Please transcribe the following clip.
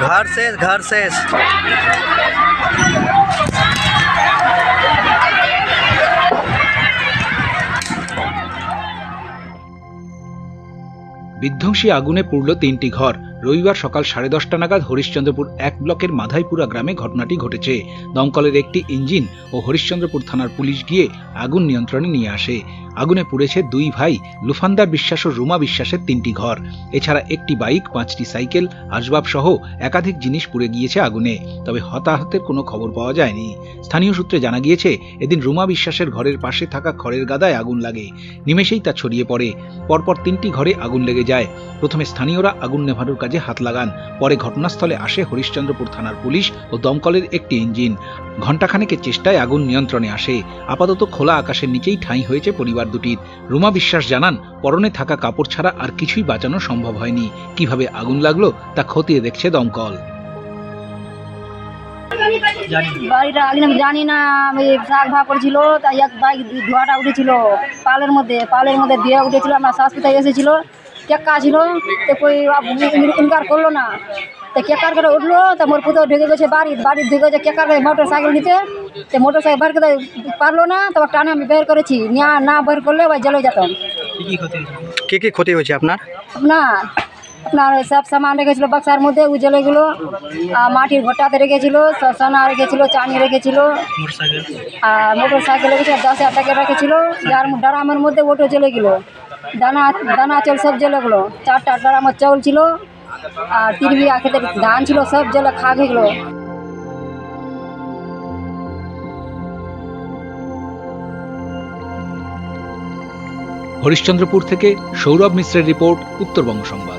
घर शेष घर शेष বিধ্বংসী আগুনে পুড়ল তিনটি ঘর রবিবার সকাল সাড়ে দশটা নাগাদ হরিশ্চন্দ্রপুর এক ব্লকের মাধাইপুরা গ্রামে ঘটনাটি ঘটেছে। দমকলের একটি ইঞ্জিন ও হরিশ্চন্দ্রপুর থানার পুলিশ গিয়ে আগুন নিয়ন্ত্রণে নিয়ে আসে। আগুনে পুড়েছে দুই ভাই লুফান্দার বিশ্বাস ও রুমা বিশ্বাসের তিনটি ঘর। এছাড়া একটি বাইক, পাঁচটি সাইকেল আসবাব সহ একাধিক জিনিস পুড়ে গিয়েছে আগুনে। তবে হতাহতের কোনো খবর পাওয়া যায়নি। স্থানীয় সূত্রে জানা গিয়েছে, এদিন রুমা বিশ্বাসের ঘরের পাশে থাকা খড়ের গাদায় আগুন লাগে। নিমেষেই তা ছড়িয়ে পড়ে। পরপর তিনটি ঘরে আগুন লেগে যায়। প্রথমে স্থানীয়রা আগুন নেভানোর কাজে হাত লাগান। পরে ঘটনাস্থলে আসে হরিশ্চন্দ্রপুর থানার পুলিশ ও দমকলের একটি ইঞ্জিন। ঘণ্টাখানেকের চেষ্টায় আগুন নিয়ন্ত্রণে আসে। আপাতত খোলা আকাশের নিচেই ঠাঁই হয়েছে পরিবার দুটির। রুমা বিশ্বাস জানান, পরনে থাকা কাপড় ছাড়া আর কিছুই বাঁচানো সম্ভব হয়নি। কীভাবে আগুন লাগল তা খতিয়ে দেখছে দমকল। বাড়িটা আগে আমি জানি না, আমি শাক ভাগ করেছিল, তাই এক বাইক ধোয়াটা উঠেছিল। পালের মধ্যে পালের মধ্যে দিয়ে উঠেছিল, আমার কোথায় এসেছিল। কেক্কা ছিল তো কই ইনকার করল না তো কেকার করে উঠল তা মোর পুতো ঢুকে গেছে বাড়ি বাড়ি ঢুকে গেছে কেকার করে মোটর সাইকেল নিতে তো মোটর সাইকেল বের করতে পারল না তারপর টানে আমি বের করেছি না না বের করলে ওই জলে যেতাম কি কি ক্ষতি হয়েছে আপনার আপনার আপনার ওই সব সামান রেখেছিল বাক্সার মধ্যে উজলে গেলো আর মাটির ঘটাতে রেখেছিল সোনা রেখেছিল চানি রেখেছিল আর মোটর সাইকেল রেখেছিল দশ হাজার টাকা রেখেছিল যার ড্রামের মধ্যে ওটো চলে গেলো দানা দানা চাল সব জেলে গেলো। চারটা ড্রামের চাউল ছিল, আর তিন বিঘা খেতে ধান ছিল, সব জেলে খা হয়ে গেলো। হরিশ্চন্দ্রপুর থেকে সৌরভ মিশ্রের রিপোর্ট, উত্তরবঙ্গ সংবাদ।